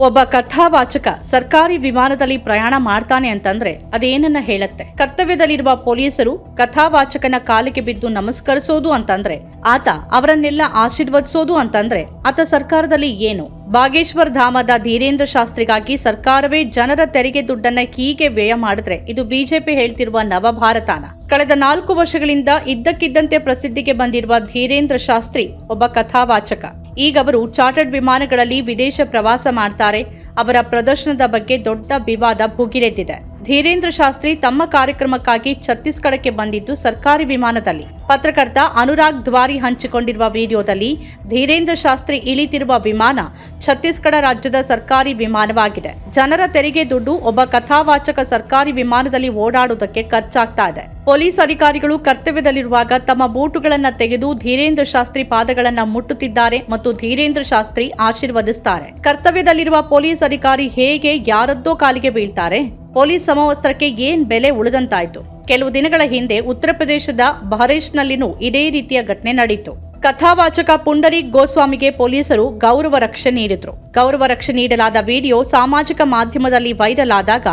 ಒಬ್ಬ ಕಥಾವಾಚಕ ಸರ್ಕಾರಿ ವಿಮಾನದಲ್ಲಿ ಪ್ರಯಾಣ ಮಾಡ್ತಾನೆ ಅಂತಂದ್ರೆ ಅದೇನನ್ನ ಹೇಳತ್ತೆ? ಕರ್ತವ್ಯದಲ್ಲಿರುವ ಪೊಲೀಸರು ಕಥಾವಾಚಕನ ಕಾಲಿಗೆ ಬಿದ್ದು ನಮಸ್ಕರಿಸೋದು ಅಂತಂದ್ರೆ ಆತ ಅವರನ್ನೆಲ್ಲ ಆಶೀರ್ವದಿಸೋದು ಅಂತಂದ್ರೆ ಆತ ಸರ್ಕಾರದಲ್ಲಿ ಏನು? ಬಾಗೇಶ್ವರ್ ಧಾಮದ ಧೀರೇಂದ್ರ ಶಾಸ್ತ್ರಿಗಾಗಿ ಸರ್ಕಾರವೇ ಜನರ ತೆರಿಗೆ ದುಡ್ಡನ್ನ ಹೀಗೆ ವ್ಯಯ ಮಾಡಿದ್ರೆ ಇದು ಬಿಜೆಪಿ ಹೇಳ್ತಿರುವ ನವಭಾರತಾನ. ಕಳೆದ ನಾಲ್ಕು ವರ್ಷಗಳಿಂದ ಇದ್ದಕ್ಕಿದ್ದಂತೆ ಪ್ರಸಿದ್ಧಿಗೆ ಬಂದಿರುವ ಧೀರೇಂದ್ರ ಶಾಸ್ತ್ರಿ ಒಬ್ಬ ಕಥಾವಾಚಕ. ಈಗ ಅವರು ಚಾರ್ಟರ್ಡ್ ವಿಮಾನಗಳಲ್ಲಿ ವಿದೇಶ ಪ್ರವಾಸ ಮಾಡ್ತಾರೆ. ಅವರ ಪ್ರದರ್ಶನದ ಬಗ್ಗೆ ದೊಡ್ಡ ವಿವಾದ ಭುಗಿಲೆದ್ದಿದೆ. ಧೀರೇಂದ್ರ ಶಾಸ್ತ್ರಿ ತಮ್ಮ ಕಾರ್ಯಕ್ರಮಕ್ಕಾಗಿ ಛತ್ತೀಸ್ಗಢಕ್ಕೆ ಬಂದಿದ್ದು ಸರ್ಕಾರಿ ವಿಮಾನದಲ್ಲಿ. ಪತ್ರಕರ್ತ ಅನುರಾಗ್ ದ್ವಾರಿ ಹಂಚಿಕೊಂಡಿರುವ ವಿಡಿಯೋದಲ್ಲಿ ಧೀರೇಂದ್ರ ಶಾಸ್ತ್ರಿ ಇಳಿತಿರುವ ವಿಮಾನ ಛತ್ತೀಸ್ಗಢ ರಾಜ್ಯದ ಸರ್ಕಾರಿ ವಿಮಾನವಾಗಿದೆ. ಜನರ ತೆರಿಗೆ ದುಡ್ಡು ಒಬ್ಬ ಕಥಾವಾಚಕ ಸರ್ಕಾರಿ ವಿಮಾನದಲ್ಲಿ ಓಡಾಡುವುದಕ್ಕೆ ಖರ್ಚಾಗ್ತಾ ಇದೆ. ಪೊಲೀಸ್ ಅಧಿಕಾರಿಗಳು ಕರ್ತವ್ಯದಲ್ಲಿರುವಾಗ ತಮ್ಮ ಬೂಟುಗಳನ್ನು ತೆಗೆದು ಧೀರೇಂದ್ರ ಶಾಸ್ತ್ರಿ ಪಾದಗಳನ್ನು ಮುಟ್ಟುತ್ತಿದ್ದಾರೆ ಮತ್ತು ಧೀರೇಂದ್ರ ಶಾಸ್ತ್ರಿ ಆಶೀರ್ವದಿಸ್ತಾರೆ. ಕರ್ತವ್ಯದಲ್ಲಿರುವ ಪೊಲೀಸ್ ಅಧಿಕಾರಿ ಹೇಗೆ ಯಾರದ್ದೋ ಕಾಲಿಗೆ ಬೀಳ್ತಾರೆ? ಪೊಲೀಸ್ ಸಮವಸ್ತ್ರಕ್ಕೆ ಏನ್ ಬೆಲೆ ಉಳಿದಂತಾಯ್ತು? ಕೆಲವು ದಿನಗಳ ಹಿಂದೆ ಉತ್ತರ ಪ್ರದೇಶದ ಬಹರೇಶ್ನಲ್ಲಿನೂ ಇದೇ ರೀತಿಯ ಘಟನೆ ನಡೆಯಿತು ಕಥಾವಾಚಕ ಪುಂಡರಿ ಗೋಸ್ವಾಮಿಗೆ ಪೊಲೀಸರು ಗೌರವ ರಕ್ಷೆ ನೀಡಿದ್ರು. ಗೌರವ ರಕ್ಷೆ ನೀಡಲಾದ ವಿಡಿಯೋ ಸಾಮಾಜಿಕ ಮಾಧ್ಯಮದಲ್ಲಿ ವೈರಲ್ ಆದಾಗ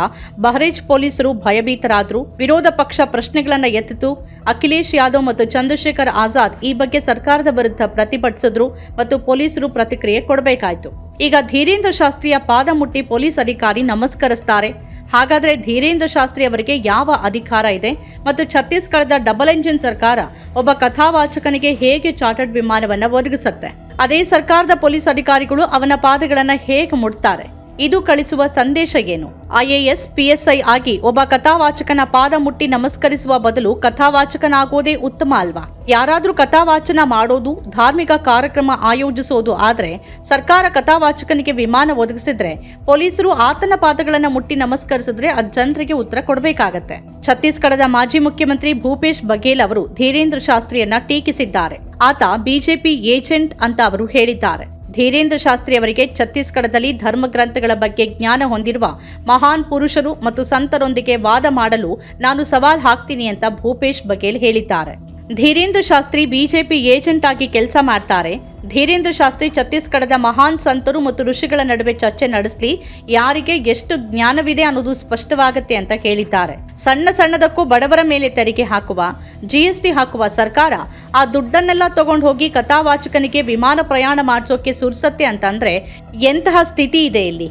ಬಹರೇಜ್ ಪೊಲೀಸರು ಭಯಭೀತರಾದ್ರು. ವಿರೋಧ ಪಕ್ಷ ಪ್ರಶ್ನೆಗಳನ್ನು ಎತ್ತಿತು. ಅಖಿಲೇಶ್ ಯಾದವ್ ಮತ್ತು ಚಂದ್ರಶೇಖರ್ ಆಜಾದ್ ಈ ಬಗ್ಗೆ ಸರ್ಕಾರದ ವಿರುದ್ಧ ಪ್ರತಿಭಟಿಸಿದ್ರು ಮತ್ತು ಪೊಲೀಸರು ಪ್ರತಿಕ್ರಿಯೆ ಕೊಡಬೇಕಾಯಿತು. ಈಗ ಧೀರೇಂದ್ರ ಶಾಸ್ತ್ರಿಯ ಪಾದ ಮುಟ್ಟಿ ಪೊಲೀಸ್ ಅಧಿಕಾರಿ ನಮಸ್ಕರಿಸ್ತಾರೆ. ಹಾಗಾದ್ರೆ ಧೀರೇಂದ್ರ ಶಾಸ್ತ್ರಿ ಅವರಿಗೆ ಯಾವ ಅಧಿಕಾರ ಇದೆ? ಮತ್ತು ಛತ್ತೀಸ್ಗಢದ ಡಬಲ್ ಎಂಜಿನ್ ಸರ್ಕಾರ ಒಬ್ಬ ಕಥಾವಾಚಕನಿಗೆ ಹೇಗೆ ಚಾರ್ಟರ್ಡ್ ವಿಮಾನವನ್ನು ಒದಗಿಸುತ್ತೆ? ಅದೇ ಸರ್ಕಾರದ ಪೊಲೀಸ್ ಅಧಿಕಾರಿಗಳು ಅವನ ಪಾದಗಳನ್ನು ಹೇಗೆ ಮುಟ್ತಾರೆ? ಇದು ಕಳಿಸುವ ಸಂದೇಶ ಏನು? ಐಎಎಸ್, ಪಿಎಸ್ಐ ಆಗಿ ಒಬ್ಬ ಕಥಾವಾಚಕನ ಪಾದ ಮುಟ್ಟಿ ನಮಸ್ಕರಿಸುವ ಬದಲು ಕಥಾವಾಚಕನಾಗೋದೇ ಉತ್ತಮ ಅಲ್ವಾ? ಯಾರಾದರೂ ಕಥಾವಾಚನ ಮಾಡೋದು, ಧಾರ್ಮಿಕ ಕಾರ್ಯಕ್ರಮ ಆಯೋಜಿಸೋದು ಆದರೆ ಸರ್ಕಾರ ಕಥಾವಾಚಕನಿಗೆ ವಿಮಾನ ಒದಗಿಸಿದ್ರೆ ಪೊಲೀಸರು ಆತನ ಪಾದಗಳನ್ನು ಮುಟ್ಟಿ ನಮಸ್ಕರಿಸಿದ್ರೆ ಅದು ಜನರಿಗೆ ಉತ್ತರ ಕೊಡಬೇಕಾಗತ್ತೆ. ಛತ್ತೀಸ್ಗಢದ ಮಾಜಿ ಮುಖ್ಯಮಂತ್ರಿ ಭೂಪೇಶ್ ಬಘೇಲ್ ಅವರು ಧೀರೇಂದ್ರ ಶಾಸ್ತ್ರಿಯನ್ನ ಟೀಕಿಸಿದ್ದಾರೆ. ಆತ ಬಿಜೆಪಿ ಏಜೆಂಟ್ ಅಂತ ಅವರು ಹೇಳಿದ್ದಾರೆ. ಧೀರೇಂದ್ರ ಶಾಸ್ತ್ರಿ ಅವರಿಗೆ ಛತ್ತೀಸ್ಗಢದಲ್ಲಿ ಧರ್ಮಗ್ರಂಥಗಳ ಬಗ್ಗೆ ಜ್ಞಾನ ಹೊಂದಿರುವ ಮಹಾನ್ ಪುರುಷರು ಮತ್ತು ಸಂತರೊಂದಿಗೆ ವಾದ ಮಾಡಲು ನಾನು ಸವಾಲ್ ಹಾಕ್ತೀನಿ ಅಂತ ಭೂಪೇಶ್ ಬಘೇಲ್ ಹೇಳಿದ್ದಾರೆ. ಧೀರೇಂದ್ರ ಶಾಸ್ತ್ರಿ ಬಿಜೆಪಿ ಏಜೆಂಟ್ ಆಗಿ ಕೆಲಸ ಮಾಡ್ತಾರೆ. ಧೀರೇಂದ್ರ ಶಾಸ್ತ್ರಿ ಛತ್ತೀಸ್ಗಢದ ಮಹಾನ್ ಸಂತರು ಮತ್ತು ಋಷಿಗಳ ನಡುವೆ ಚರ್ಚೆ ನಡೆಸಲಿ, ಯಾರಿಗೆ ಎಷ್ಟು ಜ್ಞಾನವಿದೆ ಅನ್ನೋದು ಸ್ಪಷ್ಟವಾಗುತ್ತೆ ಅಂತ ಹೇಳಿದ್ದಾರೆ ಸಣ್ಣ ಸಣ್ಣದಕ್ಕೂ ಬಡವರ ಮೇಲೆ ತೆರಿಗೆ ಹಾಕುವ ಜಿಎಸ್ಟಿ ಹಾಕುವ ಸರ್ಕಾರ, ಆ ದುಡ್ಡನ್ನೆಲ್ಲ ತಗೊಂಡು ಹೋಗಿ ಕಥಾವಾಚಕನಿಗೆ ವಿಮಾನ ಪ್ರಯಾಣ ಮಾಡಿಸೋಕೆ ಸುರಿಸತ್ತೆ ಅಂತಂದ್ರೆ ಎಂತಹ ಸ್ಥಿತಿ ಇದೆ ಇಲ್ಲಿ?